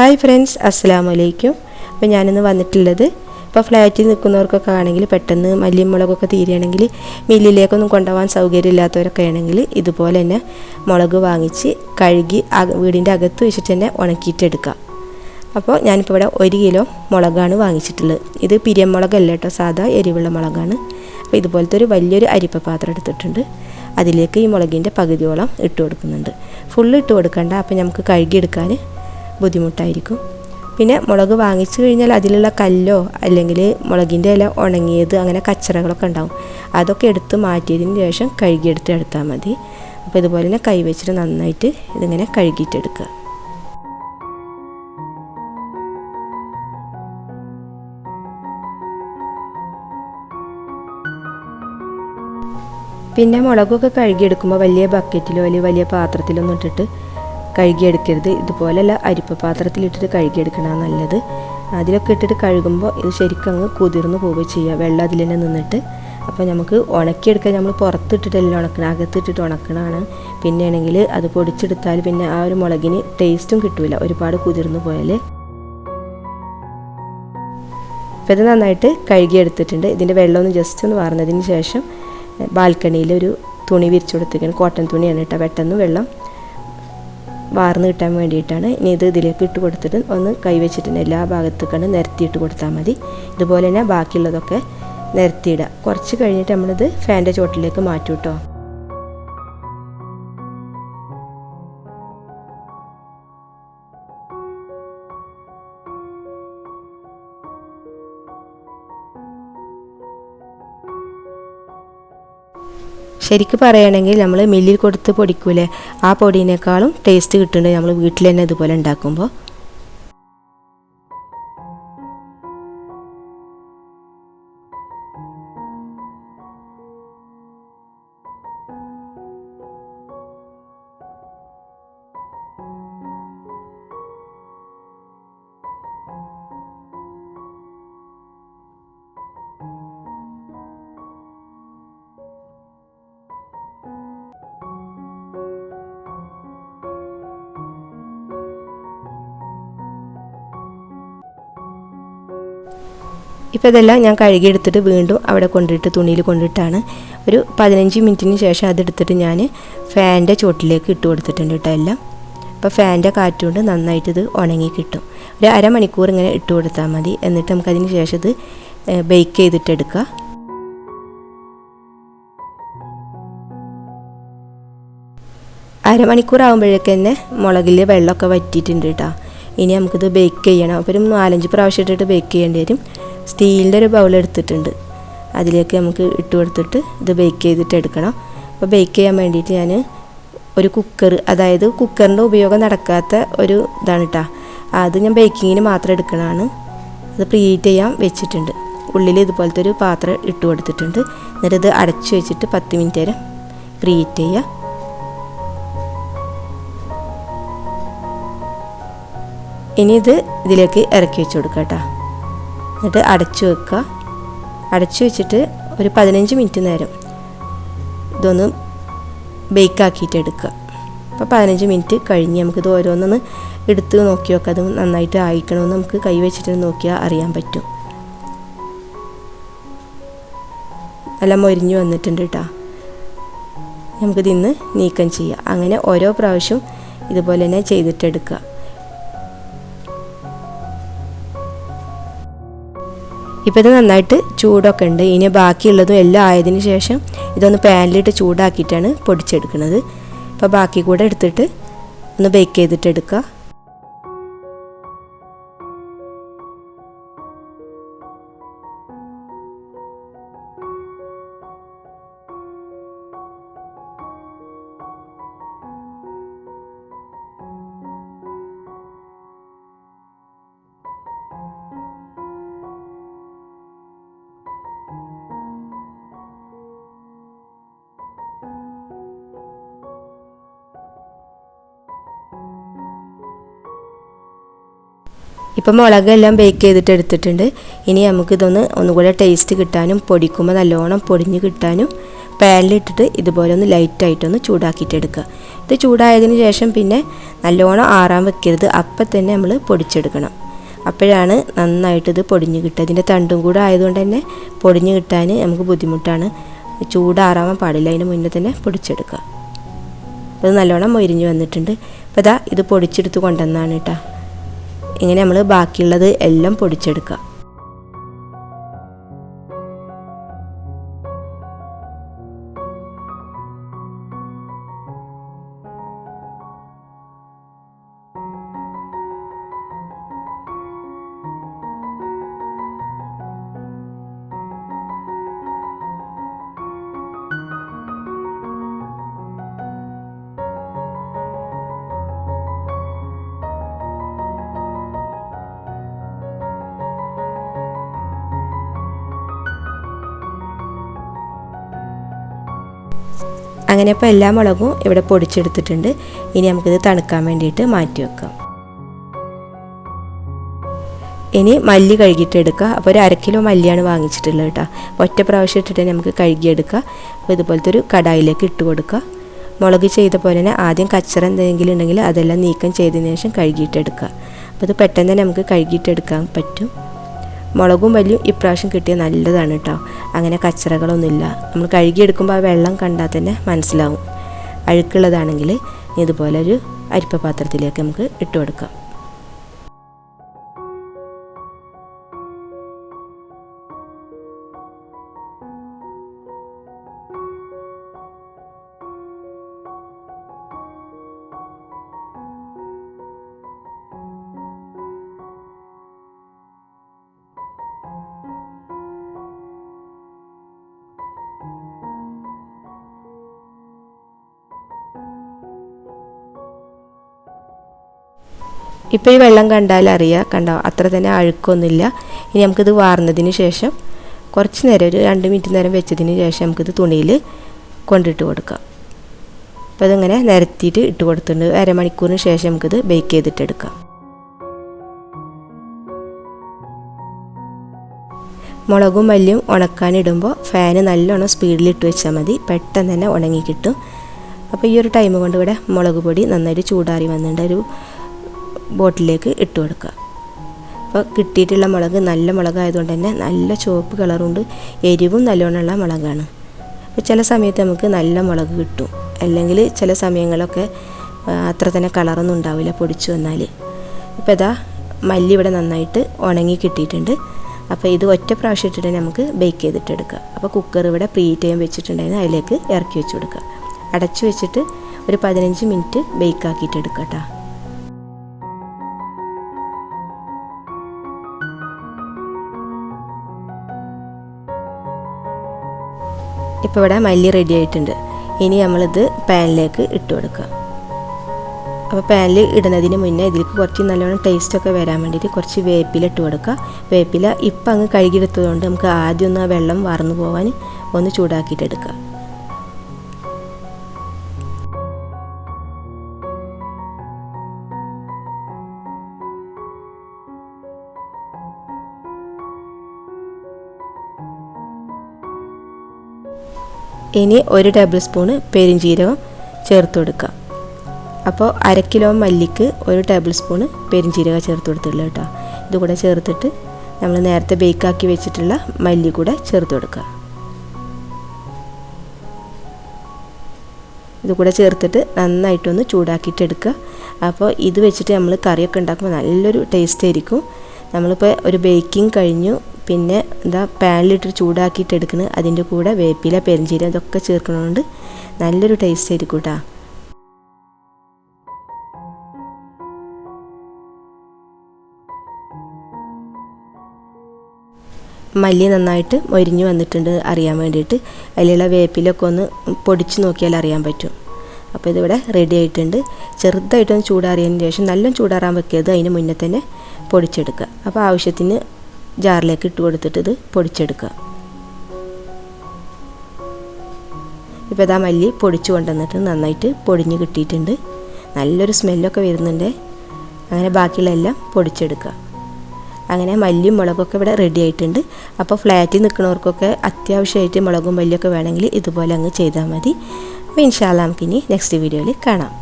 Hi friends അസ്സാം വലൈക്കും അപ്പോൾ ഞാനിന്ന് വന്നിട്ടുള്ളത് ഇപ്പോൾ ഫ്ലാറ്റിൽ നിൽക്കുന്നവർക്കൊക്കെ ആണെങ്കിൽ പെട്ടെന്ന് മല്ലിയും മുളകൊക്കെ തീരുകയാണെങ്കിൽ മില്ലിലേക്കൊന്നും കൊണ്ടുപോകാൻ സൗകര്യമില്ലാത്തവരൊക്കെ ആണെങ്കിൽ ഇതുപോലെ തന്നെ മുളക് വാങ്ങിച്ച് കഴുകി വീടിന്റെ അകത്ത് വെച്ചിട്ട് തന്നെ ഉണക്കിയിട്ടെടുക്കാം. അപ്പോൾ ഞാനിപ്പോൾ ഇവിടെ ഒരു കിലോ മുളകാണ് വാങ്ങിച്ചിട്ടുള്ളത്. ഇത് പിരിയമുളകല്ല കേട്ടോ സാധാ എരിവുള്ള മുളകാണ്. അപ്പോൾ ഇതുപോലത്തെ ഒരു വലിയൊരു അരിപ്പ പാത്രം എടുത്തിട്ടുണ്ട്. അതിലേക്ക് ഈ മുളകിന്റെ പകുതിയോളം ഇട്ട് കൊടുക്കുന്നുണ്ട്. ഫുള്ള് ഇട്ട് കൊടുക്കണ്ട അപ്പോൾ നമുക്ക് കഴുകിയെടുക്കാൻ ബുദ്ധിമുട്ടായിരിക്കും. പിന്നെ മുളക് വാങ്ങിച്ചു കഴിഞ്ഞാൽ അതിലുള്ള കല്ലോ അല്ലെങ്കിൽ മുളകിന്റെ ഇല ഉണങ്ങിയത് അങ്ങനെ കച്ചറകളൊക്കെ ഉണ്ടാവും. അതൊക്കെ എടുത്ത് മാറ്റിയതിന് ശേഷം കഴുകിയെടുത്ത് എടുത്താൽ മതി. അപ്പോൾ ഇതുപോലെ തന്നെ കൈവച്ചിട്ട് നന്നായിട്ട് ഇതിങ്ങനെ കഴുകിയിട്ടെടുക്കുക. പിന്നെ മുളകൊക്കെ കഴുകിയെടുക്കുമ്പോൾ വലിയ ബക്കറ്റിലോ അല്ലെങ്കിൽ വലിയ പാത്രത്തിലോ ഒന്നും ഇട്ടിട്ട് കഴുകിയെടുക്കരുത്. ഇതുപോലെയല്ല അരിപ്പ പാത്രത്തിലിട്ടിട്ട് കഴുകിയെടുക്കണതാണ് നല്ലത്. അതിലൊക്കെ ഇട്ടിട്ട് കഴുകുമ്പോൾ ഇത് ശരിക്കും അങ്ങ് കുതിർന്ന് പോവുക ചെയ്യുക. വെള്ളം അതിൽ തന്നെ നിന്നിട്ട്. അപ്പോൾ നമുക്ക് ഉണക്കിയെടുക്കാൻ നമ്മൾ പുറത്തിട്ടിട്ടല്ല ഉണക്കണം. അകത്തിട്ടിട്ട് ഉണക്കണതാണ്. പിന്നെ ആണെങ്കിൽ അത് പൊടിച്ചെടുത്താൽ പിന്നെ ആ ഒരു മുളകിന് ടേസ്റ്റും കിട്ടില്ല ഒരുപാട് കുതിർന്നു പോയാൽ. അപ്പോൾ ഇത് നന്നായിട്ട് കഴുകിയെടുത്തിട്ടുണ്ട്. ഇതിന്റെ വെള്ളമൊന്ന് ജസ്റ്റ് ഒന്ന് വാർന്നതിന് ശേഷം ബാൽക്കണിയിൽ ഒരു തുണി വിരിച്ചു കൊടുത്തിരിക്കുന്നത് കോട്ടൺ തുണിയാണ് കേട്ടോ. പെട്ടെന്ന് വെള്ളം വാർന്ന് കിട്ടാൻ വേണ്ടിയിട്ടാണ്. ഇനി ഇത് ഇതിലേക്ക് ഇട്ട് കൊടുത്തിട്ട് ഒന്ന് കൈവച്ചിട്ടുണ്ട് എല്ലാ ഭാഗത്തേക്കാണ് നിരത്തിയിട്ട് കൊടുത്താൽ മതി. ഇതുപോലെ തന്നെ ബാക്കിയുള്ളതൊക്കെ നിരത്തിയിടുക. കുറച്ച് കഴിഞ്ഞിട്ട് നമ്മളിത് ഫാന്റെ ചോട്ടിലേക്ക് മാറ്റും കേട്ടോ ശരിക്കും പറയുകയാണെങ്കിൽ നമ്മൾ മില്ലിൽ കൊടുത്ത് പൊടിക്കൂലേ? ആ പൊടിയേക്കാളും ടേസ്റ്റ് കിട്ടുന്നുണ്ട്. നമ്മൾ വീട്ടിൽ തന്നെ ഇതുപോലെ ഉണ്ടാക്കുമ്പോൾ ഇപ്പോൾ ഇതെല്ലാം ഞാൻ കഴുകിയെടുത്തിട്ട് വീണ്ടും അവിടെ കൊണ്ടിട്ട് തുണിയിൽ കൊണ്ടിട്ടാണ് ഒരു പതിനഞ്ച് മിനിറ്റിന് ശേഷം അതെടുത്തിട്ട് ഞാൻ ഫാന്റെ ചോട്ടിലേക്ക് ഇട്ട് കൊടുത്തിട്ടുണ്ട് കേട്ടോ എല്ലാം. അപ്പോൾ ഫാന്റെ കാറ്റുകൊണ്ട് നന്നായിട്ട് ഇത് ഉണങ്ങി കിട്ടും. ഒരു അരമണിക്കൂർ ഇങ്ങനെ ഇട്ട് കൊടുത്താൽ മതി. എന്നിട്ട് നമുക്കതിന് ശേഷം ഇത് ബേക്ക് ചെയ്തിട്ടെടുക്കുക അരമണിക്കൂർ ആകുമ്പോഴേക്ക് തന്നെ മുളകിൽ വെള്ളമൊക്കെ വറ്റിയിട്ടുണ്ട് കേട്ടോ. ഇനി നമുക്കിത് ബേക്ക് ചെയ്യണം. അപ്പോൾ ഒരു നാലഞ്ച് പ്രാവശ്യം ഇട്ടിട്ട് ബേക്ക് ചെയ്യേണ്ടി വരും. സ്റ്റീലിന്റെ ഒരു ബൗൾ എടുത്തിട്ടുണ്ട്. അതിലേക്ക് നമുക്ക് ഇട്ട് കൊടുത്തിട്ട് ഇത് ബേക്ക് ചെയ്തിട്ട് എടുക്കണം. അപ്പോൾ ബേക്ക് ചെയ്യാൻ വേണ്ടിയിട്ട് ഞാൻ ഒരു കുക്കർ അതായത് കുക്കറിന്റെ ഉപയോഗം നടക്കാത്ത ഒരു ഇതാണ് കേട്ടോ അത് ഞാൻ ബേക്കിങ്ങിന് മാത്രം എടുക്കണതാണ്. അത് പ്രീഹീറ്റ് ചെയ്യാൻ വെച്ചിട്ടുണ്ട്. ഉള്ളിൽ ഇതുപോലത്തെ ഒരു പാത്രം ഇട്ട് കൊടുത്തിട്ടുണ്ട്. എന്നിട്ട് ഇത് അടച്ചു വെച്ചിട്ട് പത്ത് മിനിറ്റ് വരെ പ്രീഹീറ്റ് ചെയ്യുക ഇനി ഇത് ഇതിലേക്ക് ഇറക്കി വെച്ച് കൊടുക്കാം കേട്ടോ എന്നിട്ട് അടച്ചു വെക്കുക. അടച്ചു വെച്ചിട്ട് ഒരു പതിനഞ്ച് മിനിറ്റ് നേരം ഇതൊന്ന് ബേക്കാക്കിയിട്ട് എടുക്കുക. അപ്പോൾ പതിനഞ്ച് മിനിറ്റ് കഴിഞ്ഞ് നമുക്കിത് ഓരോന്നൊന്ന് എടുത്ത് നോക്കി നോക്കുക അത് നന്നായിട്ട് ആയിക്കണമെന്ന് നമുക്ക് കൈ വെച്ചിട്ട് നോക്കിയാൽ അറിയാൻ പറ്റും. നല്ല മൊരിഞ്ഞു വന്നിട്ടുണ്ട് കേട്ടോ നമുക്കിതിന്ന് നീക്കം ചെയ്യാം. അങ്ങനെ ഓരോ പ്രാവശ്യം ഇതുപോലെ തന്നെ ചെയ്തിട്ടെടുക്കുക. ഇപ്പോൾ ഇത് നന്നായിട്ട് ചൂടൊക്കെ ഉണ്ട്. ഇനി ബാക്കിയുള്ളതും എല്ലാം ആയതിന് ശേഷം ഇതൊന്ന് പാനിലിട്ട് ചൂടാക്കിയിട്ടാണ് പൊടിച്ചെടുക്കുന്നത് അപ്പോൾ ബാക്കി കൂടെ എടുത്തിട്ട് ഒന്ന് ബേക്ക് ചെയ്തിട്ട് എടുക്കുക ഇപ്പം മുളകെല്ലാം ബേക്ക് ചെയ്തിട്ട് എടുത്തിട്ടുണ്ട്. ഇനി നമുക്കിതൊന്ന് ഒന്നുകൂടെ ടേസ്റ്റ് കിട്ടാനും പൊടിക്കുമ്പോൾ നല്ലോണം പൊടിഞ്ഞ് കിട്ടാനും പാനിലിട്ടിട്ട് ഇതുപോലെ ഒന്ന് ലൈറ്റായിട്ടൊന്ന് ചൂടാക്കിയിട്ട് എടുക്കുക. ഇത് ചൂടായതിന് ശേഷം പിന്നെ നല്ലോണം ആറാൻ വെക്കരുത്. അപ്പം തന്നെ നമ്മൾ പൊടിച്ചെടുക്കണം. അപ്പോഴാണ് നന്നായിട്ട് ഇത് പൊടിഞ്ഞ് കിട്ടുക. ഇതിന്റെ തണ്ടും കൂടെ ആയതുകൊണ്ട് തന്നെ പൊടിഞ്ഞ് കിട്ടാൻ നമുക്ക് ബുദ്ധിമുട്ടാണ്. ചൂടാറാവാൻ പാടില്ല. അതിന് മുന്നേ തന്നെ പൊടിച്ചെടുക്കുക. അത് നല്ലോണം മൊരിഞ്ഞ് വന്നിട്ടുണ്ട്. അപ്പോൾ ഇതാ ഇത് പൊടിച്ചെടുത്ത് കൊണ്ടുവന്നാണ് കേട്ടോ. ഇങ്ങനെ നമ്മൾ ബാക്കിയുള്ളത് എല്ലാം പൊടിച്ചെടുക്കുക. അങ്ങനെ ഇപ്പോൾ എല്ലാ മുളകും ഇവിടെ പൊടിച്ചെടുത്തിട്ടുണ്ട്. ഇനി നമുക്കിത് തണുക്കാൻ വേണ്ടിയിട്ട് മാറ്റി വെക്കാം. ഇനി മല്ലി കഴുകിയിട്ട് എടുക്കുക. അപ്പോൾ ഒരു അരക്കിലോ കിലോ മല്ലിയാണ് വാങ്ങിച്ചിട്ടുള്ളത് കേട്ടോ. ഒറ്റ പ്രാവശ്യം ഇട്ടിട്ട് നമുക്ക് കഴുകിയെടുക്കുക. അപ്പോൾ ഇതുപോലത്തെ ഒരു കടായിലേക്ക് ഇട്ട് കൊടുക്കുക. മുളക് ചെയ്ത പോലെ തന്നെ ആദ്യം കച്ചറ എന്തെങ്കിലും ഉണ്ടെങ്കിൽ അതെല്ലാം നീക്കം ചെയ്തതിന് ശേഷം കഴുകിയിട്ടെടുക്കുക അപ്പോൾ ഇത് പെട്ടെന്ന് തന്നെ നമുക്ക് കഴുകിയിട്ടെടുക്കാൻ പറ്റും. മുളകും വലിയും ഇപ്രാവശ്യം കിട്ടിയ നല്ലതാണ് കേട്ടോ അങ്ങനെ കച്ചറകളൊന്നുമില്ല. നമ്മൾ കഴുകിയെടുക്കുമ്പോൾ ആ വെള്ളം കണ്ടാൽ തന്നെ മനസ്സിലാവും. അഴുക്കുള്ളതാണെങ്കിൽ ഇതുപോലെ ഒരു അരിപ്പ പാത്രത്തിലേക്ക് നമുക്ക് ഇട്ട് കൊടുക്കാം ഇപ്പോൾ ഈ വെള്ളം കണ്ടാൽ അറിയാം. കണ്ടോ? അത്ര തന്നെ അഴുക്കൊന്നുമില്ല. ഇനി നമുക്കിത് വാർന്നതിന് ശേഷം കുറച്ച് നേരം ഒരു രണ്ട് മിനിറ്റ് നേരം വെച്ചതിന് ശേഷം നമുക്കിത് തുണിയിൽ കൊണ്ടിട്ട് കൊടുക്കാം. അപ്പോൾ ഇതിങ്ങനെ നിരത്തിയിട്ട് ഇട്ട് കൊടുത്തിട്ടുണ്ട്. അരമണിക്കൂറിന് ശേഷം നമുക്കിത് ബേക്ക് ചെയ്തിട്ടെടുക്കാം മുളകും മല്ലിയും ഉണക്കാനിടുമ്പോൾ ഫാന് നല്ലോണം സ്പീഡിൽ ഇട്ട് വെച്ചാൽ മതി. പെട്ടെന്ന് തന്നെ ഉണങ്ങി കിട്ടും. അപ്പോൾ ഈ ഒരു ടൈം കൊണ്ട് ഇവിടെ മുളക് പൊടി നന്നായിട്ട് ചൂടാറി വന്നിട്ടുണ്ട്. ഒരു ബോട്ടിലേക്ക് ഇട്ട് കൊടുക്കുക. അപ്പോൾ കിട്ടിയിട്ടുള്ള മുളക് നല്ല മുളകായതുകൊണ്ട് തന്നെ നല്ല ചുവപ്പ് കളറുണ്ട്. എരിവും നല്ലോണമുള്ള മുളകാണ്. അപ്പോൾ ചില സമയത്ത് നമുക്ക് നല്ല മുളക് കിട്ടും. അല്ലെങ്കിൽ ചില സമയങ്ങളൊക്കെ അത്ര തന്നെ കളറൊന്നും ഉണ്ടാവില്ല പൊടിച്ചു വന്നാൽ ഇപ്പോൾ ഇതാ മല്ലി ഇവിടെ നന്നായിട്ട് ഉണങ്ങി കിട്ടിയിട്ടുണ്ട്. അപ്പോൾ ഇത് ഒറ്റ പ്രാവശ്യം ഇട്ടിട്ട് നമുക്ക് ബേക്ക് ചെയ്തിട്ടെടുക്കുക അപ്പോൾ കുക്കർ ഇവിടെ പ്രീറ്റ് ചെയ്യാൻ വെച്ചിട്ടുണ്ടായിരുന്നു. അതിലേക്ക് ഇറക്കി വെച്ച് കൊടുക്കുക. അടച്ചു വെച്ചിട്ട് ഒരു പതിനഞ്ച് മിനിറ്റ് ബേക്ക് ആക്കിയിട്ട് എടുക്കുക കേട്ടോ. ഇപ്പോൾ ഇവിടെ മല്ലി റെഡി ആയിട്ടുണ്ട്. ഇനി നമ്മളിത് പാനിലേക്ക് ഇട്ട് കൊടുക്കുക. അപ്പോൾ പാനിൽ ഇടുന്നതിന് മുന്നേ ഇതിലേക്ക് കുറച്ച് നല്ലോണം ടേസ്റ്റൊക്കെ വരാൻ വേണ്ടിയിട്ട് കുറച്ച് വേപ്പില ഇട്ട് കൊടുക്കുക. വേപ്പില ഇപ്പം അങ്ങ് കഴുകിയെടുത്തതുകൊണ്ട് നമുക്ക് ആദ്യം ഒന്ന് ആ വെള്ളം വാർന്നു പോകാൻ ഒന്ന് ചൂടാക്കിയിട്ട് ഇനി ഒരു ടേബിൾ സ്പൂണ് പെരിഞ്ജീരകം ചേർത്ത് കൊടുക്കുക. അപ്പോൾ അര കിലോ മല്ലിക്ക് ഒരു ടേബിൾ സ്പൂണ് പെരിഞ്ജീരകം ചേർത്ത് കൊടുത്തിട്ടുള്ളൂ കേട്ടോ. ഇതുകൂടെ ചേർത്തിട്ട് നമ്മൾ നേരത്തെ ബേക്കാക്കി വെച്ചിട്ടുള്ള മല്ലി കൂടെ ചേർത്ത് കൊടുക്കുക. ഇതുകൂടെ ചേർത്തിട്ട് നന്നായിട്ടൊന്ന് ചൂടാക്കിയിട്ട് എടുക്കുക. അപ്പോൾ ഇത് വെച്ചിട്ട് നമ്മൾ കറിയൊക്കെ ഉണ്ടാക്കുമ്പോൾ നല്ലൊരു ടേസ്റ്റ് ആയിരിക്കും. നമ്മളിപ്പോൾ ഒരു ബേക്കിംഗ് കഴിഞ്ഞു. പിന്നെ എന്താ പാനിലിട്ട് ചൂടാക്കിയിട്ട് എടുക്കുന്നത് അതിന്റെ കൂടെ വേപ്പില പെരിഞ്ചീരം ഇതൊക്കെ ചേർക്കണതുകൊണ്ട് നല്ലൊരു ടേസ്റ്റ് ആയിരിക്കും കേട്ടോ മല്ലി നന്നായിട്ട് മൊരിഞ്ഞ് വന്നിട്ടുണ്ട് അറിയാൻ വേണ്ടിയിട്ട്. അതിലുള്ള വേപ്പിലൊക്കെ ഒന്ന് പൊടിച്ച് നോക്കിയാൽ അറിയാൻ പറ്റും. അപ്പോൾ ഇതിവിടെ റെഡി ആയിട്ടുണ്ട്. ചെറുതായിട്ടൊന്ന് ചൂടാറിയതിന് ശേഷം നല്ല ചൂടാറാൻ വെക്കരുത്. അതിന് മുന്നേ തന്നെ പൊടിച്ചെടുക്കുക. അപ്പോൾ ആവശ്യത്തിന് ജാറിലേക്ക് ഇട്ട് കൊടുത്തിട്ട് ഇത് പൊടിച്ചെടുക്കുക. ഇപ്പോൾ ഇതാ മല്ലി പൊടിച്ചു കൊണ്ടുവന്നിട്ട് നന്നായിട്ട് പൊടിഞ്ഞ് കിട്ടിയിട്ടുണ്ട്. നല്ലൊരു സ്മെല്ലൊക്കെ വരുന്നുണ്ട്. അങ്ങനെ ബാക്കിയുള്ള എല്ലാം പൊടിച്ചെടുക്കുക. അങ്ങനെ മല്ലിയും മുളകൊക്കെ ഇവിടെ റെഡി ആയിട്ടുണ്ട്. അപ്പോൾ ഫ്ലാറ്റിൽ നിൽക്കുന്നവർക്കൊക്കെ അത്യാവശ്യമായിട്ട് മുളകും മല്ലിയൊക്കെ വേണമെങ്കിൽ ഇതുപോലെ അങ്ങ് ചെയ്താൽ മതി. അപ്പോൾ ഇൻഷാല്ല നമുക്കിനി നെക്സ്റ്റ് വീഡിയോയിൽ കാണാം.